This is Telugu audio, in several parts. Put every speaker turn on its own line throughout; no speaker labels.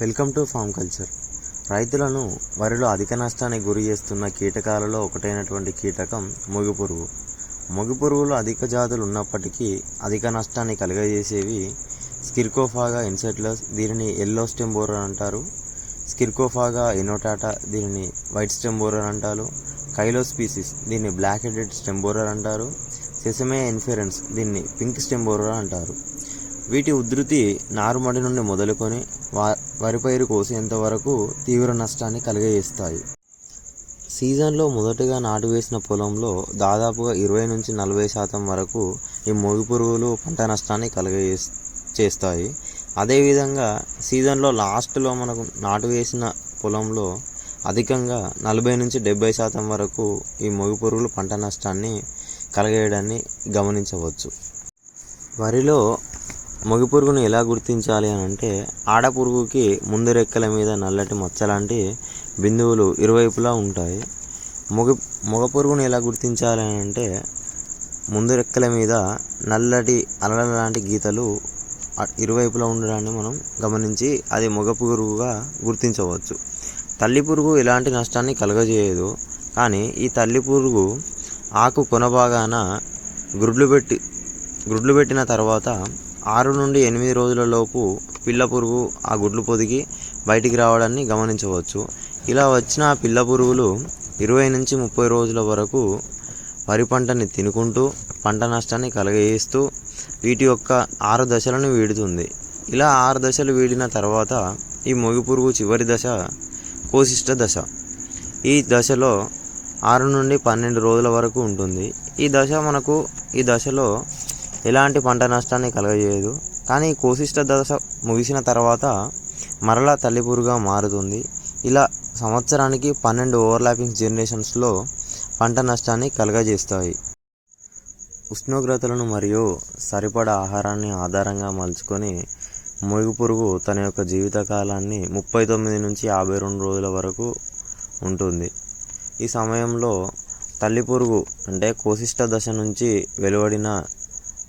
Welcome to form culture. రైతులను వరిలో అధిక నష్టానికి గురి చేస్తున్న కీటకాలలో ఒకటైనటువంటి కీటకం మొగి పురుగు మొగి పురుగులు అధిక జాతులు ఉన్నప్పటికీ అధిక నష్టాన్ని కలుగజేసేవి స్కిర్కోఫాగా ఇన్సెట్లస్ దీనిని ఎల్లో స్టెంబోరర్ అంటారు. స్కిర్కోఫాగా ఎనోటాటా దీనిని వైట్ స్టెంబోరర్ అంటారు. కైలో స్పీసీస్ దీన్ని బ్లాక్ హెడెడ్ స్టెంబోరర్ అంటారు. సెసమే ఇన్ఫెరెన్స్ దీన్ని పింక్ స్టెంబోరర్ అంటారు. వీటి ఉధృతి నారుమడి నుండి మొదలుకొని వరి పైరు కోసేంత వరకు తీవ్ర నష్టాన్ని కలిగజేస్తాయి. సీజన్లో మొదటగా నాటు వేసిన పొలంలో దాదాపుగా ఇరవై నుంచి నలభై శాతం వరకు ఈ మొగి పురుగులు పంట నష్టాన్ని కలుగజే చేస్తాయి. అదేవిధంగా సీజన్లో లాస్ట్లో మనకు నాటు వేసిన పొలంలో అధికంగా నలభై నుంచి డెబ్బై శాతం వరకు ఈ మొగి పురుగులు పంట నష్టాన్ని కలగేయడాన్ని గమనించవచ్చు. వరిలో మగ పురుగును ఎలా గుర్తించాలి అని అంటే ఆడపురుగుకి ముందు రెక్కల మీద నల్లటి మచ్చలాంటి బిందువులు ఇరువైపులా ఉంటాయి. మగ మగ పురుగును ఎలా గుర్తించాలి అని అంటే ముందు రెక్కల మీద నల్లటి అలల లాంటి గీతలు ఇరువైపులా ఉండడాన్ని మనం గమనించి అది మగ పురుగుగా గుర్తించవచ్చు. తల్లి పురుగు ఎలాంటి నష్టాన్ని కలగజేయదు కానీ ఈ తల్లి పురుగు ఆకు కొన భాగాన గ్రుడ్లు పెట్టి గుడ్లు పెట్టిన తర్వాత ఆరు నుండి ఎనిమిది రోజులలోపు పిల్ల పురుగు ఆ గుడ్లు పొదిగి బయటికి రావడాన్ని గమనించవచ్చు. ఇలా వచ్చిన పిల్ల పురుగులు ఇరవై నుంచి ముప్పై రోజుల వరకు వరి పంటని తినుకుంటూ పంట నష్టాన్ని కలగజేస్తూ వీటి యొక్క ఆరు దశలను వీడుతుంది. ఇలా ఆరు దశలు వీడిన తర్వాత ఈ మొగి పురుగు చివరి దశ కోశిష్ట దశ. ఈ దశలో ఆరు నుండి పన్నెండు రోజుల వరకు ఉంటుంది. ఈ దశ మనకు ఈ దశలో ఎలాంటి పంట నష్టాన్ని కలగజేయదు కానీ కోశిష్ట దశ ముగిసిన తర్వాత మరలా తల్లి పురుగుగా మారుతుంది. ఇలా సంవత్సరానికి పన్నెండు ఓవర్లాపింగ్ జనరేషన్స్లో పంట నష్టాన్ని కలగజేస్తాయి. ఉష్ణోగ్రతలను మరియు సరిపడా ఆహారాన్ని ఆధారంగా మలుచుకొని మొగి పురుగు తన యొక్క జీవితకాలాన్ని ముప్పై తొమ్మిది నుంచి యాభై రెండు రోజుల వరకు ఉంటుంది. ఈ సమయంలో తల్లి పురుగు అంటే కోశిష్ట దశ నుంచి వెలువడిన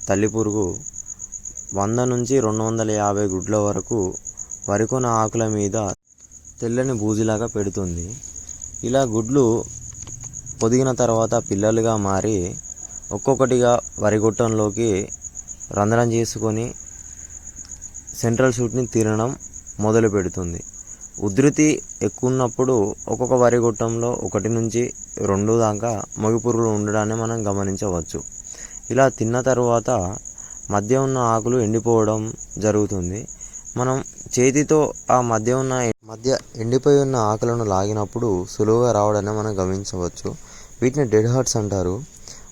తల్లి పురుగు వంద నుంచి రెండు వందల యాభై గుడ్ల వరకు వరికొన ఆకుల మీద తెల్లని బూజులాగా పెడుతుంది. ఇలా గుడ్లు పొదిగిన తర్వాత పిల్లలుగా మారి ఒక్కొక్కటిగా వరిగొట్టంలోకి రంధ్రం చేసుకొని సెంట్రల్ షూట్ని తినడం మొదలు పెడుతుంది. ఉధృతి ఎక్కువ ఉన్నప్పుడు ఒక్కొక్క వరిగొట్టంలో ఒకటి నుంచి రెండు దాకా మొగి పురుగులు ఉండడాన్ని మనం గమనించవచ్చు. ఇలా తిన్న తర్వాత మధ్య ఉన్న ఆకులు ఎండిపోవడం జరుగుతుంది. మనం చేతితో ఆ మధ్య ఉన్న మధ్య ఎండిపోయి ఉన్న ఆకులను లాగినప్పుడు సులువుగా రావడాన్ని మనం గమనించవచ్చు. వీటిని డెడ్ హార్ట్స్ అంటారు.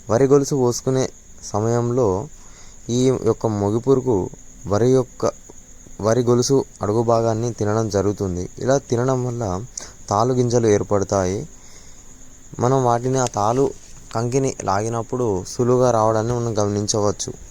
వరి గొలుసు పోసుకునే సమయంలో ఈ యొక్క మొగి పురుగు వరి యొక్క వరి గొలుసు అడుగు భాగాన్ని తినడం జరుగుతుంది. ఇలా తినడం వల్ల తాలు గింజలు ఏర్పడతాయి. మనం వాటిని ఆ తాలు కంకిని లాగినప్పుడు సులువుగా రావడాన్ని మనం గమనించవచ్చు.